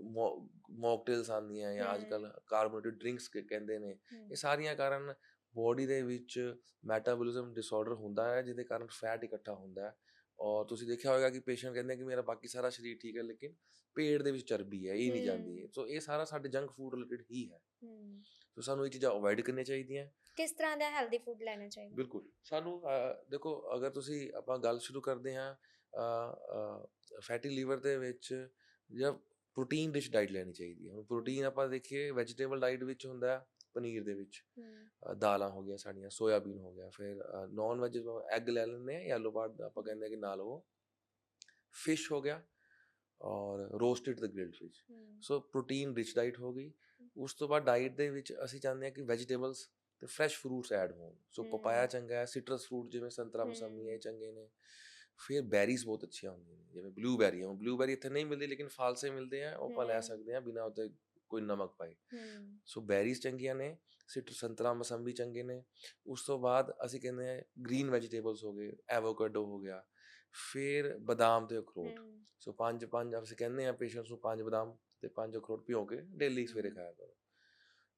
ਮੌਕਟੇਲਸ ਆਉਂਦੀਆਂ ਜਾਂ ਅੱਜ ਕੱਲ ਕਾਰਬੋਨੇਟਡ ਡਰਿੰਕਸ ਕਹਿੰਦੇ ਨੇ ਇਹ ਸਾਰੀਆਂ ਕਾਰਨ ਬੋਡੀ ਦੇ ਵਿੱਚ ਮੈਟਾਬੋਲਿਜ਼ਮ ਡਿਸਆਰਡਰ ਹੁੰਦਾ ਹੈ ਜਿਹਦੇ ਕਾਰਨ ਫੈਟ ਇਕੱਠਾ ਹੁੰਦਾ ਹੈ। ਔਰ ਤੁਸੀਂ ਦੇਖਿਆ ਹੋਵੇਗਾ ਕਿ ਪੇਸ਼ੈਂਟ ਕਹਿੰਦੇ ਕਿ ਮੇਰਾ ਬਾਕੀ ਸਾਰਾ ਸਰੀਰ ਠੀਕ ਹੈ ਲੇਕਿਨ ਪੇਟ ਦੇ ਵਿੱਚ ਚਰਬੀ ਹੈ ਇਹ ਨਹੀਂ ਜਾਂਦੀ ਹੈ। ਸੋ ਇਹ ਸਾਰਾ ਸਾਡੇ ਜੰਕ ਫੂਡ ਰਿਲੇਟਡ ਹੀ ਹੈ। ਸੋ ਸਾਨੂੰ ਇਹ ਚੀਜ਼ਾਂ ਅਵੋਇਡ ਕਰਨੀਆਂ ਚਾਹੀਦੀਆਂ। ਕਿਸ ਤਰ੍ਹਾਂ ਦਾ ਹੈਲਦੀ ਫੂਡ ਲੈਣਾ ਚਾਹੀਦਾ? ਬਿਲਕੁਲ। ਸਾਨੂੰ ਦੇਖੋ ਅਗਰ ਤੁਸੀਂ ਆਪਾਂ ਗੱਲ ਸ਼ੁਰੂ ਕਰਦੇ ਹਾਂ ਫੈਟੀ ਲੀਵਰ ਦੇ ਵਿੱਚ ਜਾਂ ਪ੍ਰੋਟੀਨ ਰਿਚ ਡਾਈਟ ਲੈਣੀ ਚਾਹੀਦੀ ਹੈ। ਹੁਣ ਪ੍ਰੋਟੀਨ ਆਪਾਂ ਦੇਖੀਏ ਵੈਜੀਟੇਬਲ ਡਾਈਟ ਵਿੱਚ ਹੁੰਦਾ। ਹੈ ਪਨੀਰ ਦੇ ਵਿੱਚ। ਦਾਲਾਂ ਹੋ ਗਿਆ ਸਾਡੀਆਂ ਸੋਇਆਬੀਨ ਹੋ ਗਿਆ ਫਿਰ ਨਾਨ ਵੈਜ ਐਗ ਲੈ ਲੈਂਦੇ ਆ ਯੈਲੋ ਪਾਰਟ ਆਪਾਂ ਕਹਿੰਦੇ ਆ ਕਿ ਨਾਲ ਉਹ ਫਿਸ਼ ਹੋ ਗਿਆ ਔਰ ਰੋਸਟਡ ਤੇ grilled fish so protein rich diet ਹੋ ਗਈ। ਉਸ ਤੋਂ ਬਾਅਦ ਡਾਈਟ ਦੇ ਵਿੱਚ ਅਸੀਂ ਚਾਹੁੰਦੇ ਹਾਂ ਕਿ ਵੈਜੀਟੇਬਲਸ ਤੇ ਫਰੈਸ਼ ਫਰੂਟਸ ਐਡ ਹੋਣ। ਸੋ। ਪਪਾਇਆ ਚੰਗਾ ਹੈ ਸਿਟਰਸ ਫਰੂਟ ਜਿਵੇਂ ਸੰਤਰਾ ਮਸੰਮੀ ਇਹ। ਚੰਗੇ ਨੇ। ਫਿਰ ਬੈਰੀਜ਼ ਬਹੁਤ ਅੱਛੀਆਂ ਹੁੰਦੀਆਂ ਨੇ ਜਿਵੇਂ ਬਲੂਬੈਰੀ ਹੁਣ ਬਲੂਬੈਰੀ ਇੱਥੇ ਨਹੀਂ ਮਿਲਦੀ ਲੇਕਿਨ ਫਾਲਸੇ ਮਿਲਦੇ ਆ ਉਹ ਆਪਾਂ ਲੈ। ਸਕਦੇ ਆ ਬਿਨਾ ਉੱਤੇ ਕੋਈ ਨਮਕ ਪਾਏ। ਸੋ ਬੈਰੀਜ਼ ਚੰਗੀਆਂ ਨੇ ਸਿਟ ਸੰਤਰਾ ਮਸੰਮੀ ਚੰਗੇ ਨੇ। ਉਸ ਤੋਂ ਬਾਅਦ ਅਸੀਂ ਕਹਿੰਦੇ ਆ ਗ੍ਰੀਨ ਵੈਜੀਟੇਬਲਸ ਹੋ ਗਏ ਐਵੋਕਾਡੋ ਹੋ ਗਿਆ ਫਿਰ ਬਦਾਮ ਤੇ ਅਖਰੋਟ। ਸੋ ਪੰਜ ਪੰਜ ਅਸੀਂ ਕਹਿੰਦੇ ਆ ਪੇਸ਼ੈਂਟਸ ਨੂੰ ਪੰਜ ਬਦਾਮ ਤੇ ਪੰਜ ਅਖਰੋਟ ਭਿਓ ਕੇ ਡੇਲੀ ਸਵੇਰੇ। ਖਾਇਆ ਕਰੋ।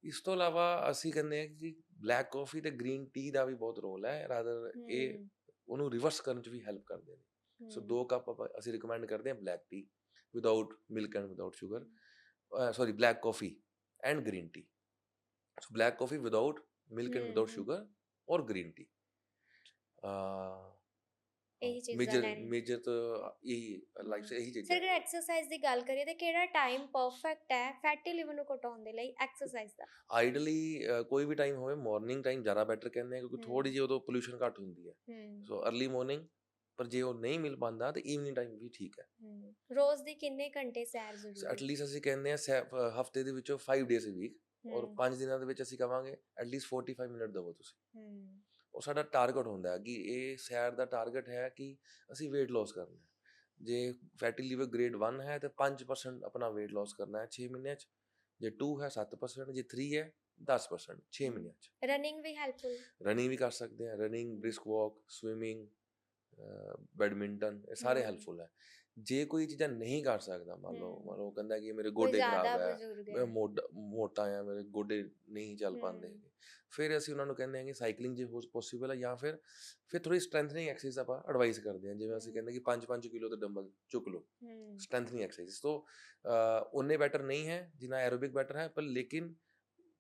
ਇਸ ਤੋਂ ਇਲਾਵਾ ਅਸੀਂ ਕਹਿੰਦੇ ਆ ਕਿ ਬਲੈਕ ਕਾਫੀ ਤੇ ਗ੍ਰੀਨ ਟੀ ਦਾ ਵੀ ਬਹੁਤ ਰੋਲ ਹੈ ਰਾਦਰ ਇਹ ਉਹਨੂੰ ਰਿਵਰਸ ਕਰਨ ਚ ਵੀ ਹੈਲਪ ਕਰਦੇ ਨੇ। ਸੋ ਦੋ ਕੱਪ ਅਸੀਂ ਰਿਕਮੈਂਡ ਕਰਦੇ ਹਾਂ black tea without milk and without sugar sorry black coffee and green tea so black coffee without milk and without hmm. Sugar ਔਰ ਗ੍ਰੀਨ ਟੀ ਇਹੀ ਚੀਜ਼ਾਂ ਮੇਜਰ। ਮੇਜਰ ਤਾਂ ਇਹੀ ਲਾਈਫ ਸੇ ਇਹੀ ਸਰ ਚੀਜ਼ਾਂ ਅਗਰ ਐਕਸਰਸਾਈਜ਼ ਦੀ ਗੱਲ ਕਰੀਏ ਤਾਂ ਕਿਹੜਾ ਟਾਈਮ ਪਰਫੈਕਟ ਹੈ ਫੈਟੀ ਲਿਵਰ ਨੂੰ ਘਟਾਉਣ ਦੇ ਲਈ ਐਕਸਰਸਾਈਜ਼ ਦਾ ਆਈਡਲੀ ਕੋਈ ਵੀ ਟਾਈਮ ਹੋਵੇ ਮਾਰਨਿੰਗ ਟਾਈਮ ਜ਼ਿਆਦਾ ਬੈਟਰ ਕਹਿੰਦੇ ਆ ਕਿਉਂਕਿ ਹਮ। ਥੋੜੀ ਜਿਹੀ ਉਦੋਂ ਪੋਲੂਸ਼ਨ ਘੱਟ ਹੁੰਦੀ ਹੈ ਹਮ, ਸੋ अर्ਲੀ ਮਾਰਨਿੰਗ ਪਰ ਜੇ ਉਹ ਨਹੀਂ ਮਿਲ ਪਾਉਂਦਾ ਤਾਂ ਈਵਨਿੰਗ ਟਾਈਮ ਵੀ ਠੀਕ ਹੈ। ਰੋਜ਼ ਦੇ ਕਿੰਨੇ ਘੰਟੇ ਸੈਰ ਜ਼ਰੂਰੀ ਐਟਲੀਸਟ ਅਸੀਂ ਕਹਿੰਦੇ ਆ ਹਫ਼ਤੇ ਦੇ ਵਿੱਚੋਂ 5 ਡੇਜ਼ ਅ ਵੀਕ ਔਰ ਹਮ, 5 ਦਿਨਾਂ ਦੇ ਵਿੱਚ ਅਸੀਂ ਕਵਾਂਗੇ ਐਟਲੀਸਟ 45 ਮਿੰਟ ਦਿਵੋ ਤੁਸੀਂ। ਉਹ ਸਾਡਾ ਟਾਰਗੇਟ ਹੁੰਦਾ ਹੈ ਕਿ ਇਹ ਸੈਰ ਦਾ ਟਾਰਗੇਟ ਹੈ ਕਿ ਅਸੀਂ weight loss ਕਰਨਾ ਹੈ। ਜੇ ਫੈਟੀ ਲੀਵਰ ਗ੍ਰੇਡ 1 ਹੈ ਤਾਂ 5% ਆਪਣਾ weight loss ਕਰਨਾ ਹੈ 6 ਮਹੀਨਿਆਂ 'ਚ। ਜੇ 2 ਹੈ 7% ਜੇ 3 ਹੈ 10% 6 ਮਹੀਨਿਆਂ 'ਚ। ਰਨਿੰਗ ਵੀ ਹੈਲਪਫੁਲ ਰਨਿੰਗ ਵੀ ਕਰ ਸਕਦੇ ਹਾਂ running brisk walk swimming badminton ਇਹ ਸਾਰੇ ਹੈਲਪਫੁਲ ਹੈ। ਜੇ ਕੋਈ ਚੀਜ਼ਾਂ ਨਹੀਂ ਕਰ ਸਕਦਾ ਮੰਨ ਲਓ ਮੰਨ ਲਓ ਕਹਿੰਦਾ ਕਿ ਮੇਰੇ ਗੋਡੇ ਖਰਾਬ ਹੈ ਮੈਂ ਮੋਟਾ ਆ ਮੇਰੇ ਗੋਡੇ ਨਹੀਂ ਚੱਲ ਪਾਉਂਦੇ ਫਿਰ ਅਸੀਂ ਉਹਨਾਂ ਨੂੰ ਕਹਿੰਦੇ ਹਾਂ ਕਿ ਸਾਈਕਲਿੰਗ ਜੇ ਹੋ ਪੋਸੀਬਲ ਆ ਜਾਂ ਫਿਰ ਫਿਰ ਥੋੜੀ ਸਟਰੈਂਥਨਿੰਗ ਐਕਸਰਸਾਈਜ਼ ਆਪਾਂ ਐਡਵਾਈਸ ਕਰਦੇ ਹਾਂ। ਜਿਵੇਂ ਅਸੀਂ ਕਹਿੰਦੇ ਕਿ 5-5 ਕਿਲੋ ਦੇ ਡੰਬਲ ਚੁੱਕ ਲਓ। ਸਟਰੈਂਥਨਿੰਗ ਐਕਸਰਸਾਈਜ਼ ਸੋ ਉਹਨੇ ਬੈਟਰ ਨਹੀਂ ਹੈ ਜਿੰਨਾ ਐਰੋਬਿਕ ਬੈਟਰ ਹੈ ਪਰ ਲੇਕਿਨ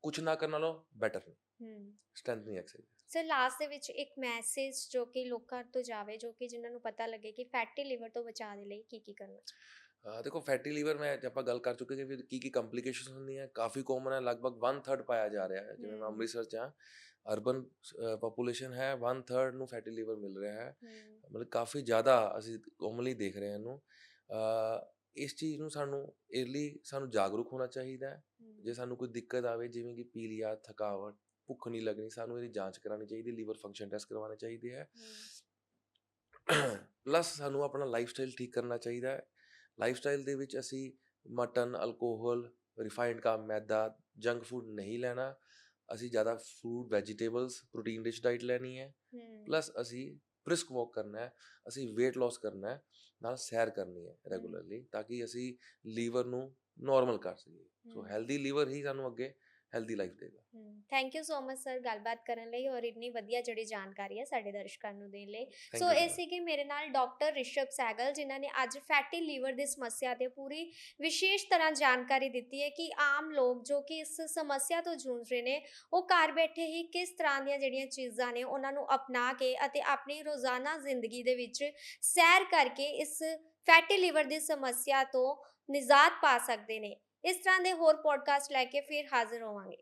ਕੁਝ ਨਾ ਕਰਨ ਨਾਲੋਂ ਬੈਟਰ ਹੈ ਸਟਰੈਂਥਨਿੰਗ ਐਕਸਰਸਾਈਜ਼ ਸਰ ਲਾਸਟ ਦੇ ਵਿੱਚ ਇੱਕ ਮੈਸੇਜ ਜੋ ਕਿ ਲੋਕਾਂ ਤੋਂ ਜਾਵੇ ਜੋ ਕਿ ਜਿਨ੍ਹਾਂ ਨੂੰ ਪਤਾ ਲੱਗੇ ਕਿ ਫੈਟੀ ਲੀਵਰ ਤੋਂ ਬਚਾ ਦੇ ਲਈ ਕੀ ਕੀ ਕਰਨਾ ਦੇਖੋ ਫੈਟੀ ਲੀਵਰ ਮੈਂ ਆਪਾਂ ਗੱਲ ਕਰ ਚੁੱਕੇ ਕਿ ਕੀ ਕੀ ਕੰਪਲਿਕੇਸ਼ਨਸ ਹੁੰਦੀਆਂ ਕਾਫੀ ਕਾਮਨ ਹੈ ਲਗਭਗ 1/3 ਪਾਇਆ ਜਾ ਰਿਹਾ ਹੈ। ਜਿਵੇਂ ਮੈਂ ਅੰਮ੍ਰਿਤਸਰ ਆ ਅਰਬਨ ਪੋਪੂਲੇਸ਼ਨ ਹੈ 1/3 ਨੂੰ ਫੈਟੀ ਲੀਵਰ ਮਿਲ ਰਿਹਾ ਹੈ। ਮਤਲਬ ਕਾਫੀ ਜ਼ਿਆਦਾ ਅਸੀਂ ਕਾਮਨਲੀ ਦੇਖ ਰਹੇ ਹਾਂ ਇਹਨੂੰ। ਇਸ ਚੀਜ਼ ਨੂੰ ਸਾਨੂੰ ਇਰਲੀ ਸਾਨੂੰ ਜਾਗਰੂਕ ਹੋਣਾ ਚਾਹੀਦਾ ਹੈ। ਜੇ ਸਾਨੂੰ ਕੋਈ ਦਿੱਕਤ ਆਵੇ ਜਿਵੇਂ ਕਿ ਪੀਲੀਆ ਥਕਾਵਟ ਭੁੱਖ ਨਹੀਂ ਲੱਗਣੀ ਸਾਨੂੰ ਇਹਦੀ ਜਾਂਚ ਕਰਾਉਣੀ ਚਾਹੀਦੀ ਲੀਵਰ ਫੰਕਸ਼ਨ ਟੈਸਟ ਕਰਵਾਉਣੇ ਚਾਹੀਦੇ ਹੈ। ਪਲੱਸ ਸਾਨੂੰ ਆਪਣਾ ਲਾਈਫਸਟਾਈਲ ਠੀਕ ਕਰਨਾ ਚਾਹੀਦਾ ਹੈ। ਲਾਈਫਸਟਾਈਲ ਦੇ ਵਿੱਚ ਅਸੀਂ ਮਟਨ ਅਲਕੋਹਲ ਰਿਫਾਈਨਡ ਕਾ ਮੈਦਾ ਜੰਕ ਫੂਡ ਨਹੀਂ ਲੈਣਾ। ਅਸੀਂ ਜ਼ਿਆਦਾ fruit vegetables protein rich diet ਲੈਣੀ ਹੈ। ਪਲੱਸ ਅਸੀਂ ਬ੍ਰਿਸਕ ਵਾਕ ਕਰਨਾ ਹੈ। ਅਸੀਂ weight loss ਕਰਨਾ ਹੈ। ਨਾਲ ਸੈਰ ਕਰਨੀ ਹੈ ਰੈਗੂਲਰਲੀ ਤਾਂ ਕਿ ਅਸੀਂ ਲੀਵਰ ਨੂੰ ਨਾਰਮਲ ਕਰ ਸਕੀਏ। ਸੋ। ਹੈਲਦੀ ਲੀਵਰ ਹੀ ਸਾਨੂੰ ਅੱਗੇ ਹੈਲਦੀ ਲਾਈਫ ਦੇਗਾ। Thank you so much sir ਗੱਲਬਾਤ ਕਰਨ ਲਈ ਔਰ ਇੰਨੀ ਵਧੀਆ ਜਿਹੜੀ ਜਾਣਕਾਰੀ ਹੈ ਸਾਡੇ ਦਰਸ਼ਕਾਂ ਨੂੰ ਦੇਣ ਲਈ। ਸੋ ਇਹ. ਸੀਗੇ ਮੇਰੇ ਨਾਲ ਡਾਕਟਰ ਰਿਸ਼ਭ ਸੈਗਲ ਜਿਨ੍ਹਾਂ ਨੇ ਅੱਜ ਫੈਟੀ ਲੀਵਰ ਦੀ ਸਮੱਸਿਆ ਤੇ ਪੂਰੀ ਵਿਸ਼ੇਸ਼ ਤਰ੍ਹਾਂ ਜਾਣਕਾਰੀ ਦਿੱਤੀ ਹੈ ਕਿ ਆਮ ਲੋਕ ਜੋ ਕਿ ਇਸ ਸਮੱਸਿਆ ਤੋਂ ਜੂਝ ਰਹੇ ਨੇ ਉਹ ਘਰ ਬੈਠੇ ਹੀ ਕਿਸ ਤਰ੍ਹਾਂ ਦੀਆਂ ਜਿਹੜੀਆਂ ਚੀਜ਼ਾਂ ਨੇ ਉਹਨਾਂ ਨੂੰ ਅਪਣਾ ਕੇ ਅਤੇ ਆਪਣੀ ਰੋਜ਼ਾਨਾ ਜ਼ਿੰਦਗੀ ਦੇ ਵਿੱਚ ਸੈਰ ਕਰਕੇ ਇਸ ਫੈਟੀ ਲੀਵਰ ਦੀ ਸਮੱਸਿਆ ਤੋਂ ਨਿਜਾਤ ਪਾ ਸਕਦੇ ਨੇ। ਇਸ ਤਰ੍ਹਾਂ ਦੇ ਹੋਰ ਪੋਡਕਾਸਟ ਲੈ ਕੇ ਫਿਰ ਹਾਜ਼ਰ ਹੋਵਾਂਗੇ।